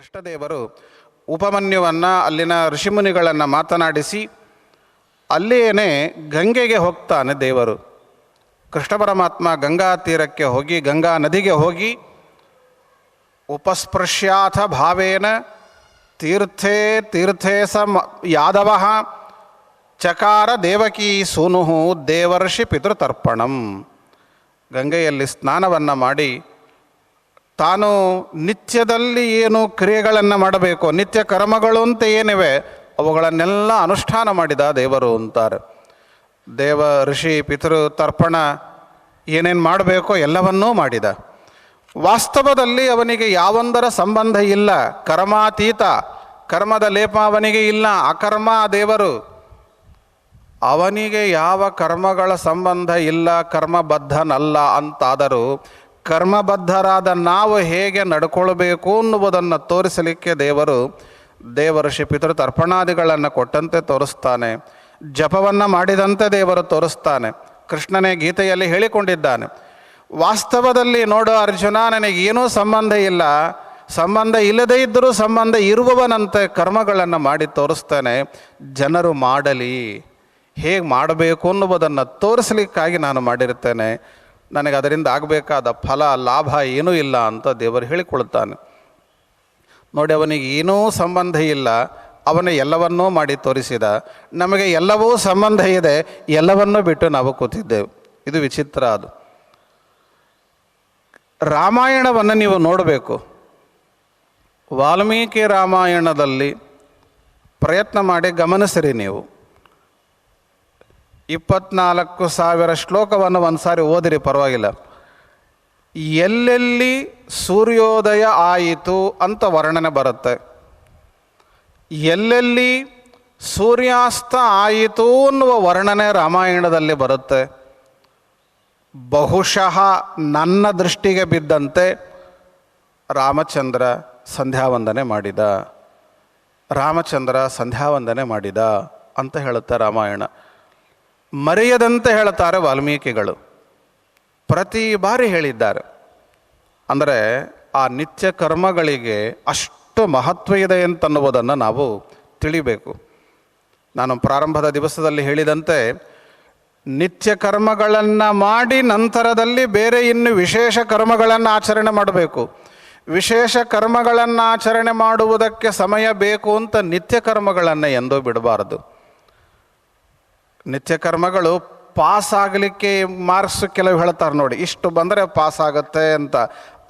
ಕೃಷ್ಣದೇವರು ಉಪಮನ್ಯುವನ್ನು ಅಲ್ಲಿನ ಋಷಿಮುನಿಗಳನ್ನು ಮಾತನಾಡಿಸಿ ಅಲ್ಲಿಯೇ ಗಂಗೆಗೆ ಹೋಗ್ತಾನೆ ದೇವರು. ಕೃಷ್ಣ ಪರಮಾತ್ಮ ಗಂಗಾ ತೀರಕ್ಕೆ ಹೋಗಿ, ಗಂಗಾ ನದಿಗೆ ಹೋಗಿ, ಉಪಸ್ಪೃಶ್ಯಾಥ ಭಾವೇನ ತೀರ್ಥೇ ತೀರ್ಥೇ ಸ ಯಾದವ ಚಕಾರ ದೇವಕೀ ಸೂನು ದೇವರ್ಷಿ ಪಿತೃತರ್ಪಣಂ. ಗಂಗೆಯಲ್ಲಿ ಸ್ನಾನವನ್ನು ಮಾಡಿ ತಾನು ನಿತ್ಯದಲ್ಲಿ ಏನು ಕ್ರಿಯೆಗಳನ್ನು ಮಾಡಬೇಕು, ನಿತ್ಯ ಕರ್ಮಗಳು ಅಂತ ಏನಿವೆ, ಅವುಗಳನ್ನೆಲ್ಲ ಅನುಷ್ಠಾನ ಮಾಡಿದ ದೇವರು ಅಂತಾರೆ. ದೇವ, ಋಷಿ, ಪಿತೃ, ತರ್ಪಣ ಏನೇನು ಮಾಡಬೇಕೋ ಎಲ್ಲವನ್ನೂ ಮಾಡಿದ. ವಾಸ್ತವದಲ್ಲಿ ಅವನಿಗೆ ಯಾವೊಂದರ ಸಂಬಂಧ ಇಲ್ಲ. ಕರ್ಮಾತೀತ, ಕರ್ಮದ ಲೇಪ ಅವನಿಗೆ ಇಲ್ಲ. ಅಕರ್ಮ ದೇವರು. ಅವನಿಗೆ ಯಾವ ಕರ್ಮಗಳ ಸಂಬಂಧ ಇಲ್ಲ, ಕರ್ಮಬದ್ಧನಲ್ಲ ಅಂತಾದರೂ ಕರ್ಮಬದ್ಧರಾದ ನಾವು ಹೇಗೆ ನಡ್ಕೊಳ್ಬೇಕು ಅನ್ನುವುದನ್ನು ತೋರಿಸಲಿಕ್ಕೆ ದೇವರು ದೇವಋಷಿ ಪಿತೃ ತರ್ಪಣಾದಿಗಳನ್ನು ಕೊಟ್ಟಂತೆ ತೋರಿಸ್ತಾನೆ. ಜಪವನ್ನು ಮಾಡಿದಂತೆ ದೇವರು ತೋರಿಸ್ತಾನೆ. ಕೃಷ್ಣನೇ ಗೀತೆಯಲ್ಲಿ ಹೇಳಿಕೊಂಡಿದ್ದಾನೆ. ವಾಸ್ತವದಲ್ಲಿ ನೋಡು ಅರ್ಜುನ, ನನಗೇನೂ ಸಂಬಂಧ ಇಲ್ಲ. ಸಂಬಂಧ ಇಲ್ಲದೇ ಇದ್ದರೂ ಸಂಬಂಧ ಇರುವವನಂತೆ ಕರ್ಮಗಳನ್ನು ಮಾಡಿ ತೋರಿಸ್ತಾನೆ. ಜನರು ಮಾಡಲಿ. ಹೇಗೆ ಮಾಡಬೇಕು ಅನ್ನುವುದನ್ನು ತೋರಿಸಲಿಕ್ಕಾಗಿ ನಾನು ಮಾಡಿರ್ತೇನೆ. ನನಗೆ ಅದರಿಂದ ಆಗಬೇಕಾದ ಫಲ, ಲಾಭ ಏನೂ ಇಲ್ಲ ಅಂತ ದೇವರು ಹೇಳಿಕೊಳ್ತಾನೆ ನೋಡಿ, ಅವನಿಗೆ ಏನೂ ಸಂಬಂಧ ಇಲ್ಲ. ಅವನು ಎಲ್ಲವನ್ನೂ ಮಾಡಿ ತೋರಿಸಿದ. ನಮಗೆ ಎಲ್ಲವೂ ಸಂಬಂಧ ಇದೆ. ಎಲ್ಲವನ್ನೂ ಬಿಟ್ಟು ನಾವು ಕೂತಿದ್ದೆವು. ಇದು ವಿಚಿತ್ರ ಅದು. ರಾಮಾಯಣವನ್ನು ನೀವು ನೋಡಬೇಕು. ವಾಲ್ಮೀಕಿ ರಾಮಾಯಣದಲ್ಲಿ ಪ್ರಯತ್ನ ಮಾಡಿ ಗಮನಿಸಿರಿ ನೀವು. ಇಪ್ಪತ್ನಾಲ್ಕು ಸಾವಿರ ಶ್ಲೋಕವನ್ನು ಒಂದು ಸಾರಿ ಓದಿರಿ, ಪರವಾಗಿಲ್ಲ. ಎಲ್ಲೆಲ್ಲಿ ಸೂರ್ಯೋದಯ ಆಯಿತು ಅಂತ ವರ್ಣನೆ ಬರುತ್ತೆ. ಎಲ್ಲೆಲ್ಲಿ ಸೂರ್ಯಾಸ್ತ ಆಯಿತು ಅನ್ನುವ ವರ್ಣನೆ ರಾಮಾಯಣದಲ್ಲಿ ಬರುತ್ತೆ. ಬಹುಶಃ ನನ್ನ ದೃಷ್ಟಿಗೆ ಬಿದ್ದಂತೆ ರಾಮಚಂದ್ರ ಸಂಧ್ಯಾವಂದನೆ ಮಾಡಿದ. ರಾಮಚಂದ್ರ ಸಂಧ್ಯಾವಂದನೆ ಮಾಡಿದ ಅಂತ ಹೇಳುತ್ತೆ ರಾಮಾಯಣ. ಮರೆಯದಂತೆ ಹೇಳುತ್ತಾರೆ ವಾಲ್ಮೀಕಿಗಳು. ಪ್ರತಿ ಬಾರಿ ಹೇಳಿದ್ದಾರೆ. ಅಂದರೆ ಆ ನಿತ್ಯ ಕರ್ಮಗಳಿಗೆ ಅಷ್ಟು ಮಹತ್ವ ಇದೆ ಅಂತನ್ನುವುದನ್ನು ನಾವು ತಿಳಿಬೇಕು. ನಾನು ಪ್ರಾರಂಭದ ದಿವಸದಲ್ಲಿ ಹೇಳಿದಂತೆ, ನಿತ್ಯ ಕರ್ಮಗಳನ್ನು ಮಾಡಿ ನಂತರದಲ್ಲಿ ಬೇರೆ ಇನ್ನು ವಿಶೇಷ ಕರ್ಮಗಳನ್ನು ಆಚರಣೆ ಮಾಡಬೇಕು. ವಿಶೇಷ ಕರ್ಮಗಳನ್ನು ಆಚರಣೆ ಮಾಡುವುದಕ್ಕೆ ಸಮಯ ಬೇಕು ಅಂತ ನಿತ್ಯ ಕರ್ಮಗಳನ್ನು ಎಂದೂ ಬಿಡಬಾರದು. ನಿತ್ಯ ಕರ್ಮಗಳು ಪಾಸ್ ಆಗಲಿಕ್ಕೆ ಮಾರ್ಕ್ಸ್ ಕೆಲವು ಹೇಳ್ತಾರೆ ನೋಡಿ, ಇಷ್ಟು ಬಂದರೆ ಪಾಸ್ ಆಗುತ್ತೆ ಅಂತ.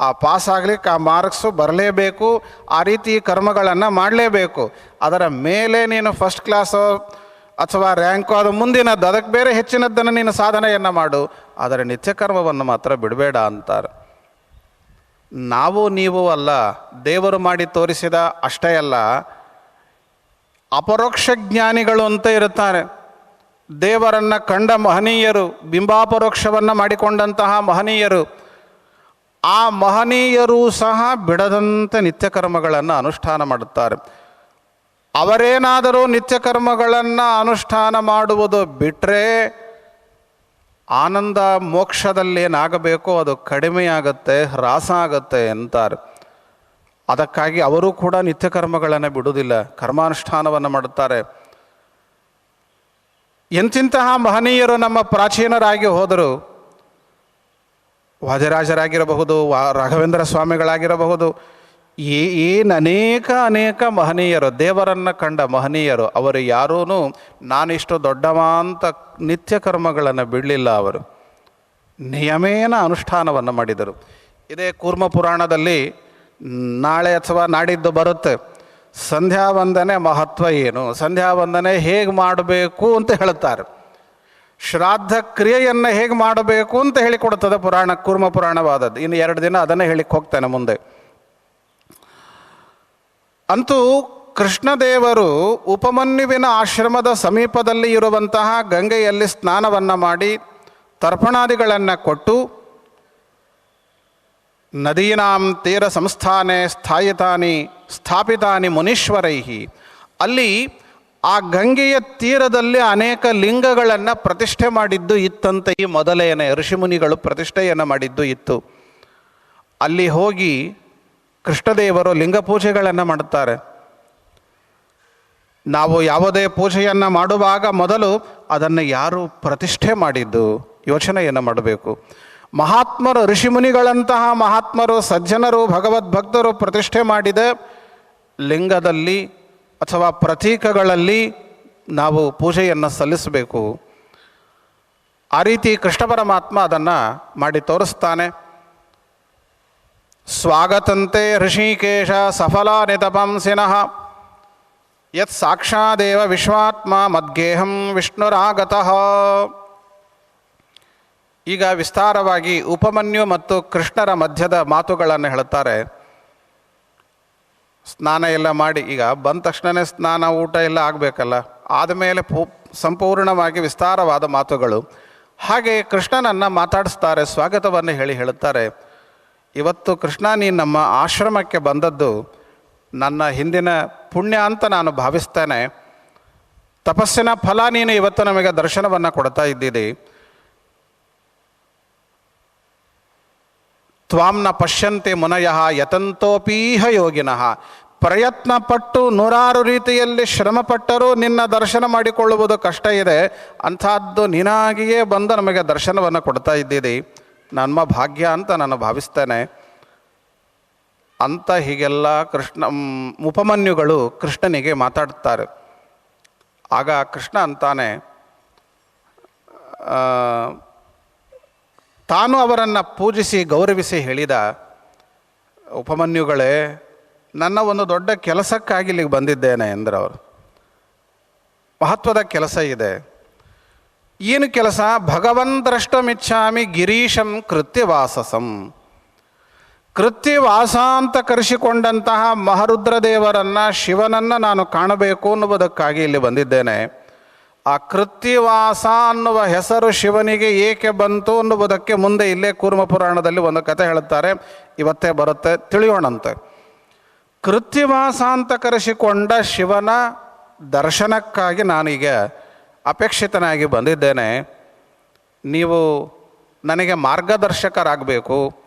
ಆ ಪಾಸ್ ಆಗಲಿಕ್ಕೆ ಆ ಮಾರ್ಕ್ಸು ಬರಲೇಬೇಕು, ಆ ರೀತಿ ಕರ್ಮಗಳನ್ನು ಮಾಡಲೇಬೇಕು. ಅದರ ಮೇಲೆ ನೀನು ಫಸ್ಟ್ ಕ್ಲಾಸು ಅಥವಾ ರ್ಯಾಂಕು ಅದು ಮುಂದಿನದ್ದು, ಅದಕ್ಕೆ ಬೇರೆ ಹೆಚ್ಚಿನದ್ದನ್ನು ನೀನು ಸಾಧನೆಯನ್ನು ಮಾಡು. ಆದರೆ ನಿತ್ಯ ಕರ್ಮವನ್ನು ಮಾತ್ರ ಬಿಡಬೇಡ ಅಂತಾರೆ. ನಾವು ನೀವು ಅಲ್ಲ, ದೇವರು ಮಾಡಿ ತೋರಿಸಿದ ಅಷ್ಟೇ ಅಲ್ಲ, ಅಪರೋಕ್ಷ ಜ್ಞಾನಿಗಳು ಅಂತ ಇರುತ್ತಾರೆ. ದೇವರನ್ನು ಕಂಡ ಮಹನೀಯರು, ಬಿಂಬಾಪರೋಕ್ಷವನ್ನು ಮಾಡಿಕೊಂಡಂತಹ ಮಹನೀಯರು, ಆ ಮಹನೀಯರು ಸಹ ಬಿಡದಂತೆ ನಿತ್ಯಕರ್ಮಗಳನ್ನು ಅನುಷ್ಠಾನ ಮಾಡುತ್ತಾರೆ. ಅವರೇನಾದರೂ ನಿತ್ಯಕರ್ಮಗಳನ್ನು ಅನುಷ್ಠಾನ ಮಾಡುವುದು ಬಿಟ್ಟರೆ ಆನಂದ ಮೋಕ್ಷದಲ್ಲಿ ಏನಾಗಬೇಕೋ ಅದು ಕಡಿಮೆಯಾಗತ್ತೆ, ಹ್ರಾಸ ಆಗತ್ತೆ ಅಂತಾರೆ. ಅದಕ್ಕಾಗಿ ಅವರು ಕೂಡ ನಿತ್ಯಕರ್ಮಗಳನ್ನು ಬಿಡುವುದಿಲ್ಲ, ಕರ್ಮಾನುಷ್ಠಾನವನ್ನು ಮಾಡುತ್ತಾರೆ. ಎಂತಿಂತಹ ಮಹನೀಯರು ನಮ್ಮ ಪ್ರಾಚೀನರಾಗಿ ಹೋದರು? ವಾಜರಾಜರಾಗಿರಬಹುದು, ವಾ, ರಾಘವೇಂದ್ರ ಸ್ವಾಮಿಗಳಾಗಿರಬಹುದು. ಏನು ಅನೇಕ ಅನೇಕ ಮಹನೀಯರು, ದೇವರನ್ನು ಕಂಡ ಮಹನೀಯರು, ಅವರು ಯಾರೂ ನಾನಿಷ್ಟು ದೊಡ್ಡವ ಅಂತ ನಿತ್ಯ ಕರ್ಮಗಳನ್ನು ಬಿಡಲಿಲ್ಲ ಅವರು. ನಿಯಮೇನ ಅನುಷ್ಠಾನವನ್ನು ಮಾಡಿದರು. ಇದೇ ಕೂರ್ಮ ಪುರಾಣದಲ್ಲಿ ನಾಳೆ ಅಥವಾ ನಾಡಿದ್ದು ಬರುತ್ತೆ. ಸಂಧ್ಯಾ ವಂದನೆ ಮಹತ್ವ ಏನು? ಸಂಧ್ಯಾ ವಂದನೆ ಹೇಗೆ ಮಾಡಬೇಕು ಅಂತ ಹೇಳುತ್ತಾರೆ ಶ್ರಾದ್ದ ಕ್ರಿಯೆಯನ್ನು ಹೇಗೆ ಮಾಡಬೇಕು ಅಂತ ಹೇಳಿಕೊಡ್ತದೆ ಪುರಾಣ, ಕೂರ್ಮ ಪುರಾಣವಾದದ್ದು. ಇನ್ನು ಎರಡು ದಿನ ಅದನ್ನೇ ಹೇಳಿಕ್ಕೆ ಹೋಗ್ತಾನೆ ಮುಂದೆ. ಅಂತೂ ಕೃಷ್ಣದೇವರು ಉಪಮನ್ಯುವಿನ ಆಶ್ರಮದ ಸಮೀಪದಲ್ಲಿ ಇರುವಂತಹ ಗಂಗೆಯಲ್ಲಿ ಸ್ನಾನವನ್ನು ಮಾಡಿ ತರ್ಪಣಾದಿಗಳನ್ನು ಕೊಟ್ಟು ನದೀನಾಂ ತೀರ ಸಂಸ್ಥಾನೆ ಸ್ಥಾಯಿತಾನಿ ಸ್ಥಾಪಿತಾನಿ ಮುನೀಶ್ವರೈಹಿ. ಅಲ್ಲಿ ಆ ಗಂಗೆಯ ತೀರದಲ್ಲಿ ಅನೇಕ ಲಿಂಗಗಳನ್ನು ಪ್ರತಿಷ್ಠೆ ಮಾಡಿದ್ದು ಇತ್ತಂತೆ ಈ ಮೊದಲೇನೆ, ಋಷಿಮುನಿಗಳು ಪ್ರತಿಷ್ಠೆಯನ್ನು ಮಾಡಿದ್ದು ಇತ್ತು. ಅಲ್ಲಿ ಹೋಗಿ ಕೃಷ್ಣದೇವರು ಲಿಂಗ ಪೂಜೆಗಳನ್ನು ಮಾಡುತ್ತಾರೆ ನಾವು ಯಾವುದೇ ಪೂಜೆಯನ್ನು ಮಾಡುವಾಗ ಮೊದಲು ಅದನ್ನು ಯಾರು ಪ್ರತಿಷ್ಠೆ ಮಾಡಿದ್ದು ಯೋಚನೆಯನ್ನು ಮಾಡಬೇಕು. ಮಹಾತ್ಮರು, ಋಷಿಮುನಿಗಳಂತಹ ಮಹಾತ್ಮರು, ಸಜ್ಜನರು, ಭಗವದ್ಭಕ್ತರು ಪ್ರತಿಷ್ಠೆ ಮಾಡಿದ ಲಿಂಗದಲ್ಲಿ ಅಥವಾ ಪ್ರತೀಕಗಳಲ್ಲಿ ನಾವು ಪೂಜೆಯನ್ನು ಸಲ್ಲಿಸಬೇಕು. ಆ ರೀತಿ ಕೃಷ್ಣ ಪರಮಾತ್ಮ ಅದನ್ನು ಮಾಡಿ ತೋರಿಸ್ತಾನೆ. ಸ್ವಾಗತಂತೆ ಋಷಿಕೇಶ ಸಫಲ ನಿತಪಂಸಿನಃ ಯತ್ ಸಾಕ್ಷಾದೇವ ವಿಶ್ವಾತ್ಮ ಮದ್ಗೇಹಂ ವಿಷ್ಣುರಾಗತಃ. ಈಗ ವಿಸ್ತಾರವಾಗಿ ಉಪಮನ್ಯು ಮತ್ತು ಕೃಷ್ಣರ ಮಧ್ಯದ ಮಾತುಗಳನ್ನು ಹೇಳ್ತಾರೆ ಸ್ನಾನ ಎಲ್ಲ ಮಾಡಿ, ಈಗ ಬಂದ ತಕ್ಷಣವೇ ಸ್ನಾನ, ಊಟ ಎಲ್ಲ ಆಗಬೇಕಲ್ಲ. ಆದಮೇಲೆ ಪೂ, ಸಂಪೂರ್ಣವಾಗಿ ವಿಸ್ತಾರವಾದ ಮಾತುಗಳು. ಹಾಗೆ ಕೃಷ್ಣನನ್ನು ಮಾತಾಡಿಸ್ತಾರೆ, ಸ್ವಾಗತವನ್ನು ಹೇಳಿ ಹೇಳುತ್ತಾರೆ. ಇವತ್ತು ಕೃಷ್ಣ ನೀನು ನಮ್ಮ ಆಶ್ರಮಕ್ಕೆ ಬಂದದ್ದು ನನ್ನ ಹಿಂದಿನ ಪುಣ್ಯ ಅಂತ ನಾನು ಭಾವಿಸ್ತೇನೆ. ತಪಸ್ಸಿನ ಫಲ ನೀನು ಇವತ್ತು ನಮಗೆ ದರ್ಶನವನ್ನು ಕೊಡ್ತಾ ಇದ್ದೀರಿ ತ್ವಾಂನ ಪಶ್ಯಂತೆ ಮುನಯ ಯತಂತೋಪೀಹ ಯೋಗಿನಃ. ಪ್ರಯತ್ನ ಪಟ್ಟು ನೂರಾರು ರೀತಿಯಲ್ಲಿ ಶ್ರಮಪಟ್ಟರೂ ನಿನ್ನ ದರ್ಶನ ಮಾಡಿಕೊಳ್ಳುವುದು ಕಷ್ಟ ಇದೆ. ಅಂಥದ್ದು ನೀನಾಗಿಯೇ ಬಂದು ನಮಗೆ ದರ್ಶನವನ್ನು ಕೊಡ್ತಾ ಇದ್ದೀರಿ ನಮ್ಮ ಭಾಗ್ಯ ಅಂತ ನಾನು ಭಾವಿಸ್ತೇನೆ. ಅಂತ ಹೀಗೆಲ್ಲ ಕೃಷ್ಣ ಉಪಮನ್ಯುಗಳು ಕೃಷ್ಣನಿಗೆ ಮಾತಾಡ್ತಾರೆ. ಆಗ ಕೃಷ್ಣ ಅಂತಾನೆ ತಾನು ಅವರನ್ನು ಪೂಜಿಸಿ ಗೌರವಿಸಿ ಹೇಳಿದ ಉಪಮನ್ಯುಗಳೇ, ನನ್ನ ಒಂದು ದೊಡ್ಡ ಕೆಲಸಕ್ಕಾಗಿ ಇಲ್ಲಿಗೆ ಬಂದಿದ್ದೇನೆ ಎಂದರು ಅವರು ಮಹತ್ವದ ಕೆಲಸ ಇದೆ. ಏನು ಕೆಲಸ? ಭಗವನ್ ದ್ರಷ್ಟಮಿಚ್ಛಾಮಿ ಗಿರೀಶಂ ಕೃತ್ಯವಾಸಸಂ. ಕೃತ್ಯವಾಸ ಅಂತ ಕರೆಸಿಕೊಂಡಂತಹ ಮಹರುದ್ರದೇವರನ್ನು ಶಿವನನ್ನು ನಾನು ಕಾಣಬೇಕು ಅನ್ನುವುದಕ್ಕಾಗಿ ಇಲ್ಲಿ ಬಂದಿದ್ದೇನೆ. ಆ ಕೃತ್ಯವಾಸ ಅನ್ನುವ ಹೆಸರು ಶಿವನಿಗೆ ಏಕೆ ಬಂತು ಅನ್ನುವುದಕ್ಕೆ ಮುಂದೆ ಇಲ್ಲೇ ಕೂರ್ಮ ಪುರಾಣದಲ್ಲಿ ಒಂದು ಕತೆ ಹೇಳುತ್ತಾರೆ. ಇವತ್ತೇ ಬರುತ್ತೆ, ತಿಳಿಯೋಣಂತೆ. ಕೃತ್ಯವಾಸ ಅಂತ ಕರೆಸಿಕೊಂಡ ಶಿವನ ದರ್ಶನಕ್ಕಾಗಿ ನಾನೀಗ ಅಪೇಕ್ಷಿತನಾಗಿ ಬಂದಿದ್ದೇನೆ. ನೀವು ನನಗೆ ಮಾರ್ಗದರ್ಶಕರಾಗಬೇಕು.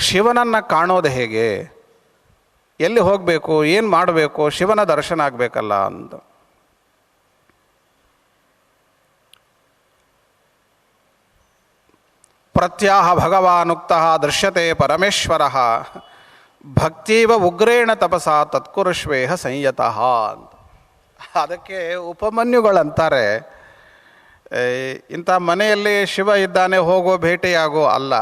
ಶಿವನನ್ನು ಕಾಣೋದು ಹೇಗೆ? ಎಲ್ಲಿ ಹೋಗಬೇಕು? ಏನು ಮಾಡಬೇಕು? ಶಿವನ ದರ್ಶನ ಆಗಬೇಕಲ್ಲ ಅಂತ ಪ್ರತ್ಯಾಹ ಭಗವಾನುಕ್ತ ದೃಶ್ಯತೆ ಪರಮೇಶ್ವರ. ಭಕ್ತೀವ ಉಗ್ರೇಣ ತಪಸ ತತ್ಕುರುಶ್ವೇಹ ಸಂಯತಃ ಅಂತ. ಅದಕ್ಕೆ ಉಪಮನ್ಯುಗಳಂತಾರೆ. ಇಂಥ ಮನೆಯಲ್ಲಿ ಶಿವ ಇದ್ದಾನೆ, ಹೋಗೋ ಭೇಟಿಯಾಗೋ ಅಲ್ಲ.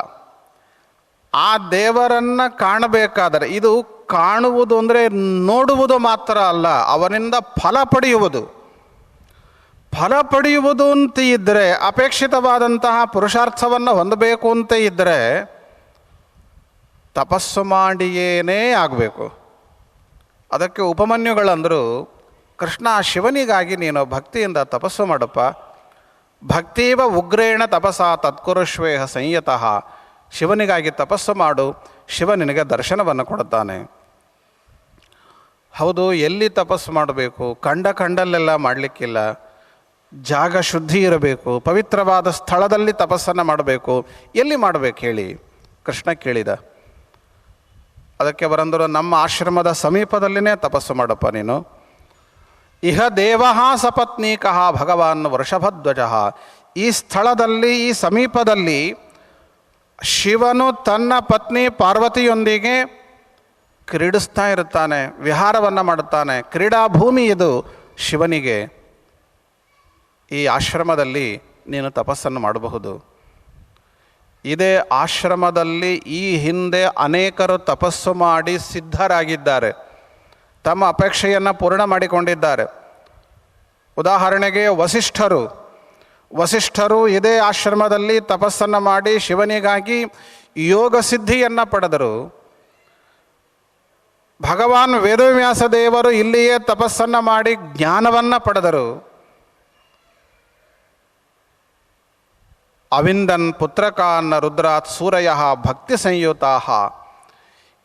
ಆ ದೇವರನ್ನು ಕಾಣಬೇಕಾದರೆ, ಇದು ಕಾಣುವುದು ಅಂದರೆ ನೋಡುವುದು ಮಾತ್ರ ಅಲ್ಲ, ಅವನಿಂದ ಫಲ ಪಡೆಯುವುದು. ಫಲ ಪಡೆಯುವುದು ಅಂತ ಇದ್ದರೆ ಅಪೇಕ್ಷಿತವಾದಂತಹ ಪುರುಷಾರ್ಥವನ್ನು ಹೊಂದಬೇಕು ಅಂತ ಇದ್ದರೆ ತಪಸ್ಸು ಮಾಡಿಯೇನೇ ಆಗಬೇಕು. ಅದಕ್ಕೆ ಉಪಮನ್ಯುಗಳಂದರು, ಕೃಷ್ಣ ಶಿವನಿಗಾಗಿ ನೀನು ಭಕ್ತಿಯಿಂದ ತಪಸ್ಸು ಮಾಡಪ್ಪ. ಭಕ್ತೀವ ಉಗ್ರೇಣ ತಪಸ ತತ್ಕುರುಶ್ವೇಹ ಸಂಯತಃ. ಶಿವನಿಗಾಗಿ ತಪಸ್ಸು ಮಾಡು, ಶಿವ ನಿನಗೆ ದರ್ಶನವನ್ನು ಕೊಡುತ್ತಾನೆ. ಹೌದು, ಎಲ್ಲಿ ತಪಸ್ಸು ಮಾಡಬೇಕು? ಕಂಡ ಕಂಡಲ್ಲೆಲ್ಲ ಮಾಡಲಿಕ್ಕಿಲ್ಲ. ಜಾಗ ಶುದ್ಧಿ ಇರಬೇಕು, ಪವಿತ್ರವಾದ ಸ್ಥಳದಲ್ಲಿ ತಪಸ್ಸನ್ನು ಮಾಡಬೇಕು. ಎಲ್ಲಿ ಮಾಡಬೇಕು ಹೇಳಿ? ಕೃಷ್ಣ ಕೇಳಿದ. ಅದಕ್ಕೆ ಬರಂದರು ನಮ್ಮ ಆಶ್ರಮದ ಸಮೀಪದಲ್ಲಿನೇ ತಪಸ್ಸು ಮಾಡಪ್ಪ ನೀನು. ಇಹ ದೇವ ಸಪತ್ನೀಕಃ ಭಗವಾನ್ ವೃಷಭಧ್ವಜ. ಈ ಸ್ಥಳದಲ್ಲಿ, ಈ ಸಮೀಪದಲ್ಲಿ ಶಿವನು ತನ್ನ ಪತ್ನಿ ಪಾರ್ವತಿಯೊಂದಿಗೆ ಕ್ರೀಡಿಸ್ತಾ ಇರುತ್ತಾನೆ, ವಿಹಾರವನ್ನು ಮಾಡುತ್ತಾನೆ. ಕ್ರೀಡಾಭೂಮಿ ಇದು ಶಿವನಿಗೆ. ಈ ಆಶ್ರಮದಲ್ಲಿ ನೀನು ತಪಸ್ಸನ್ನು ಮಾಡಬಹುದು. ಇದೇ ಆಶ್ರಮದಲ್ಲಿ ಈ ಹಿಂದೆ ಅನೇಕರು ತಪಸ್ಸು ಮಾಡಿ ಸಿದ್ಧರಾಗಿದ್ದಾರೆ. ತಮ್ಮ ಅಪೇಕ್ಷೆಯನ್ನು ಪೂರ್ಣ ಮಾಡಿಕೊಂಡಿದ್ದಾರೆ. ಉದಾಹರಣೆಗೆ ವಸಿಷ್ಠರು. ವಸಿಷ್ಠರು ಇದೇ ಆಶ್ರಮದಲ್ಲಿ ತಪಸ್ಸನ್ನು ಮಾಡಿ ಶಿವನಿಗಾಗಿ ಯೋಗ ಸಿದ್ಧಿಯನ್ನು ಪಡೆದರು. ಭಗವಾನ್ ವೇದವ್ಯಾಸ ದೇವರು ಇಲ್ಲಿಯೇ ತಪಸ್ಸನ್ನು ಮಾಡಿ ಜ್ಞಾನವನ್ನು ಪಡೆದರು. ಅವಿಂದನ್ ಪುತ್ರಕಾನ್ನ ರುದ್ರಾತ್ ಸೂರಯ ಭಕ್ತಿ ಸಂಯುತಾ.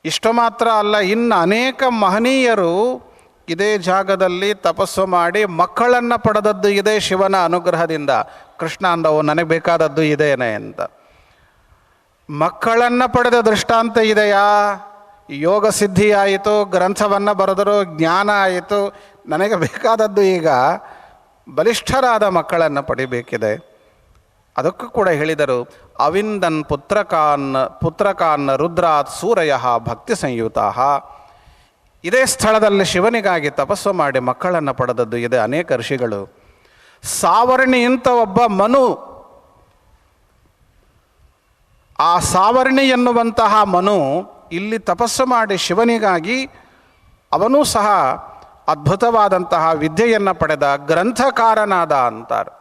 ಇಷ್ಟು ಮಾತ್ರ ಅಲ್ಲ, ಇನ್ನು ಅನೇಕ ಮಹನೀಯರು ಇದೇ ಜಾಗದಲ್ಲಿ ತಪಸ್ಸು ಮಾಡಿ ಮಕ್ಕಳನ್ನು ಪಡೆದದ್ದು ಇದೆ ಶಿವನ ಅನುಗ್ರಹದಿಂದ. ಕೃಷ್ಣ ಅಂದವು, ನನಗೆ ಬೇಕಾದದ್ದು ಇದೇನೆ ಅಂತ. ಮಕ್ಕಳನ್ನು ಪಡೆದ ದೃಷ್ಟಾಂತ ಇದೆಯಾ? ಯೋಗ ಸಿದ್ಧಿಯಾಯಿತು ಗ್ರಂಥವನ್ನು ಬರೆದರು, ಜ್ಞಾನ ಆಯಿತು. ನನಗೆ ಬೇಕಾದದ್ದು ಈಗ ಬಲಿಷ್ಠರಾದ ಮಕ್ಕಳನ್ನು ಪಡಿಬೇಕಿದೆ. ಅದಕ್ಕೂ ಕೂಡ ಹೇಳಿದರು, ಅವಿಂದನ್ ಪುತ್ರಕಾನ್ ಪುತ್ರಕಾನ್ ರುದ್ರಾತ್ ಸೂರಯ ಭಕ್ತಿ ಸಂಯುತ. ಇದೇ ಸ್ಥಳದಲ್ಲಿ ಶಿವನಿಗಾಗಿ ತಪಸ್ಸು ಮಾಡಿ ಮಕ್ಕಳನ್ನು ಪಡೆದದ್ದು ಇದೆ ಅನೇಕ ಋಷಿಗಳು. ಸಾವರ್ಣಿ ಅಂತ ಒಬ್ಬ ಮನು, ಆ ಸಾವರ್ಣಿ ಎನ್ನುವಂತಹ ಮನು ಇಲ್ಲಿ ತಪಸ್ಸು ಮಾಡಿ ಶಿವನಿಗಾಗಿ ಅವನೂ ಸಹ ಅದ್ಭುತವಾದಂತಹ ವಿದ್ಯೆಯನ್ನು ಪಡೆದ ಗ್ರಂಥಕಾರನಾದ ಅಂತಾರೆ.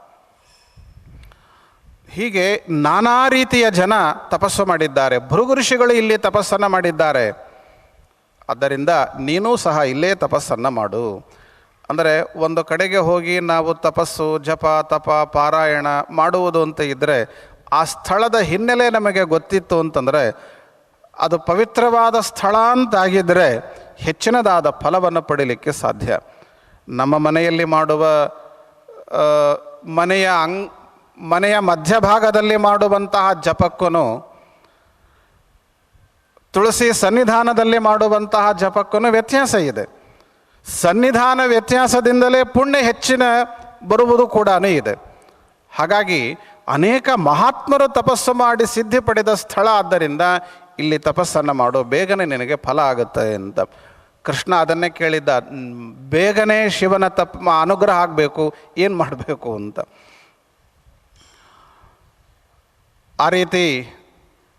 ಹೀಗೆ ನಾನಾ ರೀತಿಯ ಜನ ತಪಸ್ಸು ಮಾಡಿದ್ದಾರೆ. ಭೃಗು ಋಷಿಗಳು ಇಲ್ಲಿ ತಪಸ್ಸನ್ನು ಮಾಡಿದ್ದಾರೆ. ಆದ್ದರಿಂದ ನೀನೂ ಸಹ ಇಲ್ಲೇ ತಪಸ್ಸನ್ನು ಮಾಡು. ಅಂದರೆ ಒಂದು ಕಡೆಗೆ ಹೋಗಿ ನಾವು ತಪಸ್ಸು, ಜಪ, ತಪ, ಪಾರಾಯಣ ಮಾಡುವುದು ಅಂತ ಇದ್ದರೆ ಆ ಸ್ಥಳದ ಹಿನ್ನೆಲೆ ನಮಗೆ ಗೊತ್ತಿತ್ತು ಅಂತಂದರೆ ಅದು ಪವಿತ್ರವಾದ ಸ್ಥಳ ಅಂತಾಗಿದ್ದರೆ ಹೆಚ್ಚಿನದಾದ ಫಲವನ್ನು ಪಡೀಲಿಕ್ಕೆ ಸಾಧ್ಯ. ನಮ್ಮ ಮನೆಯಲ್ಲಿ ಮಾಡುವ ಮನೆಯ ಅಂಗ್ ಮನೆಯ ಮಧ್ಯಭಾಗದಲ್ಲಿ ಮಾಡುವಂತಹ ಜಪಕ್ಕೂ ತುಳಸಿ ಸನ್ನಿಧಾನದಲ್ಲಿ ಮಾಡುವಂತಹ ಜಪಕ್ಕೂ ವ್ಯತ್ಯಾಸ ಇದೆ. ಸನ್ನಿಧಾನ ವ್ಯತ್ಯಾಸದಿಂದಲೇ ಪುಣ್ಯ ಹೆಚ್ಚಿನ ಬರುವುದು ಕೂಡ ಇದೆ. ಹಾಗಾಗಿ ಅನೇಕ ಮಹಾತ್ಮರು ತಪಸ್ಸು ಮಾಡಿ ಸಿದ್ಧಿ ಪಡೆದ ಸ್ಥಳ ಆದ್ದರಿಂದ ಇಲ್ಲಿ ತಪಸ್ಸನ್ನು ಮಾಡು ಬೇಗನೆ ನಿನಗೆ ಫಲ ಆಗುತ್ತೆ ಅಂತ. ಕೃಷ್ಣ ಅದನ್ನೇ ಕೇಳಿದ್ದ "ಮ್, ಬೇಗನೆ ಶಿವನ ತಪ್ ಅನುಗ್ರಹ ಆಗಬೇಕು ಏನು ಮಾಡಬೇಕು? ಅಂತ. ಆ ರೀತಿ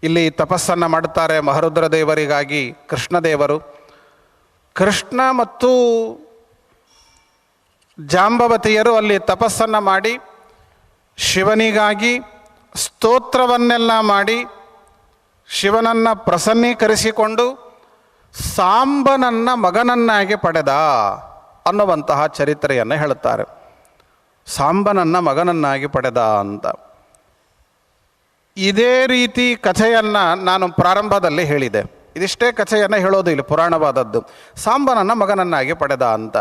ಇಲ್ಲಿ ತಪಸ್ಸನ್ನು ಮಾಡುತ್ತಾರೆ ಮಹರುದ್ರ ದೇವರಿಗಾಗಿ ಕೃಷ್ಣದೇವರು. ಕೃಷ್ಣ ಮತ್ತು ಜಾಂಬವತಿಯರು ಅಲ್ಲಿ ತಪಸ್ಸನ್ನು ಮಾಡಿ, ಶಿವನಿಗಾಗಿ ಸ್ತೋತ್ರವನ್ನೆಲ್ಲ ಮಾಡಿ, ಶಿವನನ್ನು ಪ್ರಸನ್ನೀಕರಿಸಿಕೊಂಡು ಸಾಂಬನನ್ನ ಮಗನನ್ನಾಗಿ ಪಡೆದ ಅನ್ನುವಂತಹ ಚರಿತ್ರೆಯನ್ನು ಹೇಳುತ್ತಾರೆ. ಸಾಂಬನನ್ನ ಮಗನನ್ನಾಗಿ ಪಡೆದ ಅಂತ. ಇದೇ ರೀತಿ ಕಥೆಯನ್ನು ನಾನು ಪ್ರಾರಂಭದಲ್ಲಿ ಹೇಳಿದೆ. ಇದಿಷ್ಟೇ ಕಥೆಯನ್ನು ಹೇಳೋದು ಇಲ್ಲಿ ಪುರಾಣವಾದದ್ದು. ಸಾಂಬನನ್ನು ಮಗನನ್ನಾಗಿ ಪಡೆದ ಅಂತ.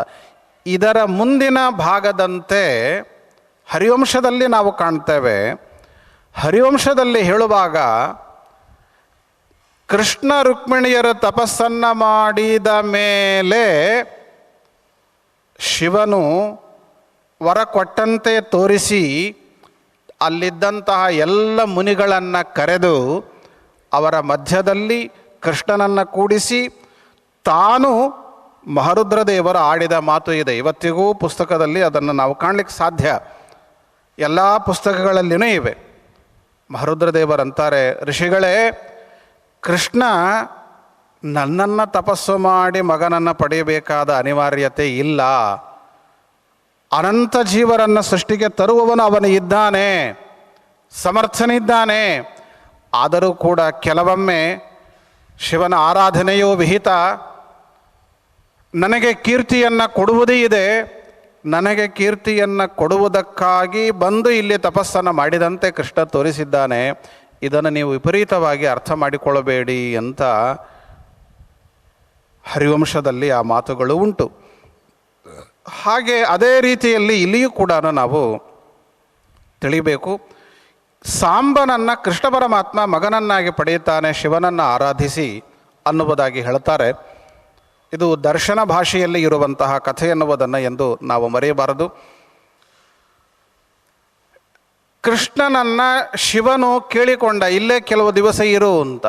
ಇದರ ಮುಂದಿನ ಭಾಗದಂತೆ ಹರಿವಂಶದಲ್ಲಿ ನಾವು ಕಾಣ್ತೇವೆ. ಹರಿವಂಶದಲ್ಲಿ ಹೇಳುವಾಗ ಕೃಷ್ಣ ರುಕ್ಮಿಣಿಯರ ತಪಸ್ಸನ್ನು ಮಾಡಿದ ಮೇಲೆ ಶಿವನು ವರ ಕೊಟ್ಟಂತೆ ತೋರಿಸಿ ಅಲ್ಲಿದ್ದಂತಹ ಎಲ್ಲ ಮುನಿಗಳನ್ನು ಕರೆದು ಅವರ ಮಧ್ಯದಲ್ಲಿ ಕೃಷ್ಣನನ್ನು ಕೂಡಿಸಿ ತಾನು ಮಹರುದ್ರ ದೇವರು ಆಡಿದ ಮಾತು ಇದೆ. ಇವತ್ತಿಗೂ ಪುಸ್ತಕದಲ್ಲಿ ಅದನ್ನು ನಾವು ಕಾಣಲಿಕ್ಕೆ ಸಾಧ್ಯ. ಎಲ್ಲ ಪುಸ್ತಕಗಳಲ್ಲಿಯೂ ಇವೆ. ಮಹರುದ್ರದೇವರಂತಾರೆ ಋಷಿಗಳೇ, ಕೃಷ್ಣ ನನ್ನನ್ನು ತಪಸ್ಸು ಮಾಡಿ ಮಗನನ್ನು ಪಡೆಯಬೇಕಾದ ಅನಿವಾರ್ಯತೆ ಇಲ್ಲ. ಅನಂತ ಜೀವರನ್ನು ಸೃಷ್ಟಿಗೆ ತರುವವನು ಅವನು ಇದ್ದಾನೆ, ಸಮರ್ಥನಿದ್ದಾನೆ. ಆದರೂ ಕೂಡ ಕೆಲವೊಮ್ಮೆ ಶಿವನ ಆರಾಧನೆಯೂ ವಿಹಿತ. ನನಗೆ ಕೀರ್ತಿಯನ್ನು ಕೊಡುವುದೇ ಇದೆ, ನನಗೆ ಕೀರ್ತಿಯನ್ನು ಕೊಡುವುದಕ್ಕಾಗಿ ಬಂದು ಇಲ್ಲಿ ತಪಸ್ಸನ್ನು ಮಾಡಿದಂತೆ ಕೃಷ್ಣ ತೋರಿಸಿದ್ದಾನೆ. ಇದನ್ನು ನೀವು ವಿಪರೀತವಾಗಿ ಅರ್ಥ ಮಾಡಿಕೊಳ್ಳಬೇಡಿ ಅಂತ ಹರಿವಂಶದಲ್ಲಿ ಆ ಮಾತುಗಳು ಉಂಟು. ಹಾಗೆ ಅದೇ ರೀತಿಯಲ್ಲಿ ಇಲ್ಲಿಯೂ ಕೂಡ ನಾವು ತಿಳಿಬೇಕು. ಸಾಂಬನನ್ನು ಕೃಷ್ಣ ಪರಮಾತ್ಮ ಮಗನನ್ನಾಗಿ ಪಡೆಯುತ್ತಾನೆ, ಶಿವನನ್ನು ಆರಾಧಿಸಿ ಅನ್ನುವುದಾಗಿ ಹೇಳ್ತಾರೆ. ಇದು ದರ್ಶನ ಭಾಷೆಯಲ್ಲಿ ಇರುವಂತಹ ಕಥೆ ಎನ್ನುವುದನ್ನು ಎಂದು ನಾವು ಮರೆಯಬಾರದು. ಕೃಷ್ಣನನ್ನು ಶಿವನು ಕೇಳಿಕೊಂಡ, ಇಲ್ಲೇ ಕೆಲವು ದಿವಸ ಇರು ಅಂತ.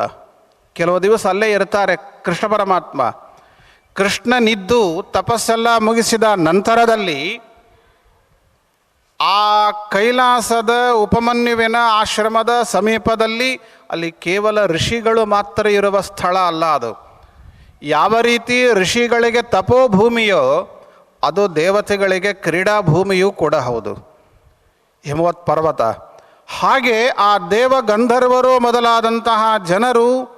ಕೆಲವು ದಿವಸ ಅಲ್ಲೇ ಇರ್ತಾರೆ ಕೃಷ್ಣ ಪರಮಾತ್ಮ. ಕೃಷ್ಣನಿದ್ದು ತಪಸ್ಸೆಲ್ಲ ಮುಗಿಸಿದ ನಂತರದಲ್ಲಿ ಆ ಕೈಲಾಸದ ಉಪಮನ್ಯುವಿನ ಆಶ್ರಮದ ಸಮೀಪದಲ್ಲಿ ಅಲ್ಲಿ ಕೇವಲ ಋಷಿಗಳು ಮಾತ್ರ ಇರುವ ಸ್ಥಳ ಅಲ್ಲ ಅದು. ಯಾವ ರೀತಿ ಋಷಿಗಳಿಗೆ ತಪೋಭೂಮಿಯೋ ಅದು ದೇವತೆಗಳಿಗೆ ಕ್ರೀಡಾ ಭೂಮಿಯೂ ಕೂಡ ಹೌದು. ಹಿಮವತ್ ಪರ್ವತ. ಹಾಗೆ ಆ ದೇವ ಗಂಧರ್ವರು ಮೊದಲಾದಂತಹ ಜನರು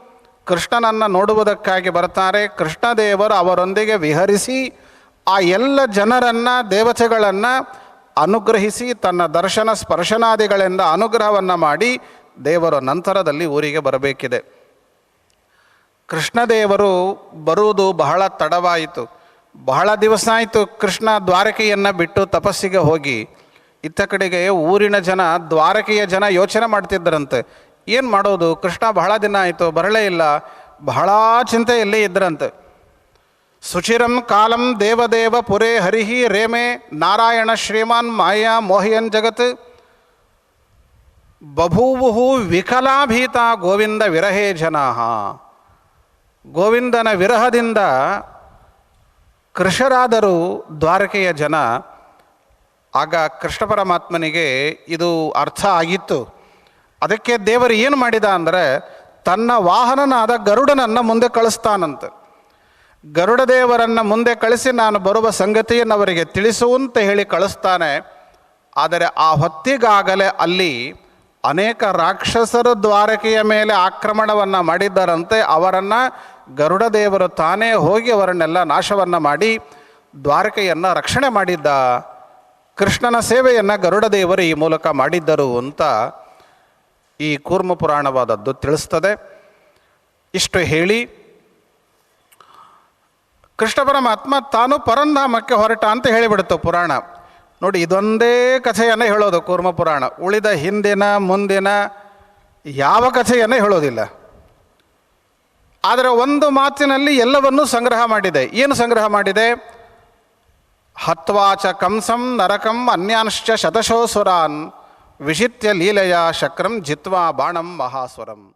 ಕೃಷ್ಣನನ್ನು ನೋಡುವುದಕ್ಕಾಗಿ ಬರ್ತಾರೆ ಕೃಷ್ಣದೇವರು ಅವರೊಂದಿಗೆ ವಿಹರಿಸಿ ಆ ಎಲ್ಲ ಜನರನ್ನು, ದೇವತೆಗಳನ್ನು ಅನುಗ್ರಹಿಸಿ ತನ್ನ ದರ್ಶನ ಸ್ಪರ್ಶನಾದಿಗಳಿಂದ ಅನುಗ್ರಹವನ್ನು ಮಾಡಿ ದೇವರು ನಂತರದಲ್ಲಿ ಊರಿಗೆ ಬರಬೇಕಿದೆ. ಕೃಷ್ಣದೇವರು ಬರುವುದು ಬಹಳ ತಡವಾಯಿತು. ಬಹಳ ದಿವಸ ಆಯಿತು ಕೃಷ್ಣ ದ್ವಾರಕೆಯನ್ನು ಬಿಟ್ಟು ತಪಸ್ಸಿಗೆ ಹೋಗಿ. ಇತ್ತ ಕಡೆಗೆ ಊರಿನ ಜನ ದ್ವಾರಕೆಯ ಜನ ಯೋಚನೆ ಮಾಡ್ತಿದ್ದರಂತೆ. ಏನು ಮಾಡೋದು? ಕೃಷ್ಣ ಬಹಳ ದಿನ ಆಯಿತು, ಬರಲೇ ಇಲ್ಲ. ಬಹಳ ಚಿಂತೆಯಲ್ಲಿ ಇದ್ರಂತೆ. ಸುಚಿರಂ ಕಾಲಂ ದೇವದೇವ ಪುರೇ ಹರಿಹಿ ರೇಮೆ, ನಾರಾಯಣ ಶ್ರೀಮಾನ್ ಮಾಯಾ ಮೋಹಿಯನ್ ಜಗತ್. ಬಭೂವು ವಿಕಲಾಭೀತ ಗೋವಿಂದ ವಿರಹೇ ಜನಾ ಗೋವಿಂದನ ವಿರಹದಿಂದ ಕೃಷರಾದರು ದ್ವಾರಕೆಯ ಜನ. ಆಗ ಕೃಷ್ಣ ಪರಮಾತ್ಮನಿಗೆ ಇದು ಅರ್ಥ ಆಗಿತ್ತು. ಅದಕ್ಕೆ ದೇವರು ಏನು ಮಾಡಿದ ಅಂದರೆ ತನ್ನ ವಾಹನನಾದ ಗರುಡನನ್ನು ಮುಂದೆ ಕಳಿಸ್ತಾನಂತೆ. ಗರುಡ ದೇವರನ್ನು ಮುಂದೆ ಕಳಿಸಿ ನಾನು ಬರುವ ಸಂಗತಿಯನ್ನು ಅವರಿಗೆ ತಿಳಿಸುವಂತೆ ಹೇಳಿ ಕಳಿಸ್ತಾನೆ. ಆದರೆ ಆ ಹೊತ್ತಿಗಾಗಲೇ ಅಲ್ಲಿ ಅನೇಕ ರಾಕ್ಷಸರು ದ್ವಾರಕೆಯ ಮೇಲೆ ಆಕ್ರಮಣವನ್ನು ಮಾಡಿದ್ದರಂತೆ ಅವರನ್ನು ಗರುಡ ದೇವರು ತಾನೇ ಹೋಗಿ ಅವರನ್ನೆಲ್ಲ ನಾಶವನ್ನು ಮಾಡಿ ದ್ವಾರಕೆಯನ್ನು ರಕ್ಷಣೆ ಮಾಡಿದ್ದ. ಕೃಷ್ಣನ ಸೇವೆಯನ್ನು ಗರುಡ ದೇವರು ಈ ಮೂಲಕ ಮಾಡಿದ್ದರು ಅಂತ ಈ ಕೂರ್ಮ ಪುರಾಣವಾದದ್ದು ತಿಳಿಸ್ತದೆ. ಇಷ್ಟು ಹೇಳಿ. ಕೃಷ್ಣ ಪರಮಾತ್ಮ ತಾನು ಪರಂಧಾಮಕ್ಕೆ ಹೊರಟ ಅಂತ ಹೇಳಿಬಿಡುತ್ತೆ ಪುರಾಣ. ನೋಡಿ, ಇದೊಂದೇ ಕಥೆಯನ್ನು ಹೇಳೋದು ಕೂರ್ಮ ಪುರಾಣ. ಉಳಿದ ಹಿಂದಿನ, ಮುಂದಿನ ಯಾವ ಕಥೆಯನ್ನು ಹೇಳೋದಿಲ್ಲ. ಆದರೆ ಒಂದು ಮಾತಿನಲ್ಲಿ ಎಲ್ಲವನ್ನೂ ಸಂಗ್ರಹ ಮಾಡಿದೆ. ಏನು ಸಂಗ್ರಹ ಮಾಡಿದೆ? ಹತ್ವಾಚ ಕಂಸಂ ನರಕಂ ಅನ್ಯಾನ್ಶ್ಚ ಶತಶೋಸುರಾನ್. விஷித்திய லீலையா சக்கரம் ஜித்வா பானம் மகாஸ்வரம்.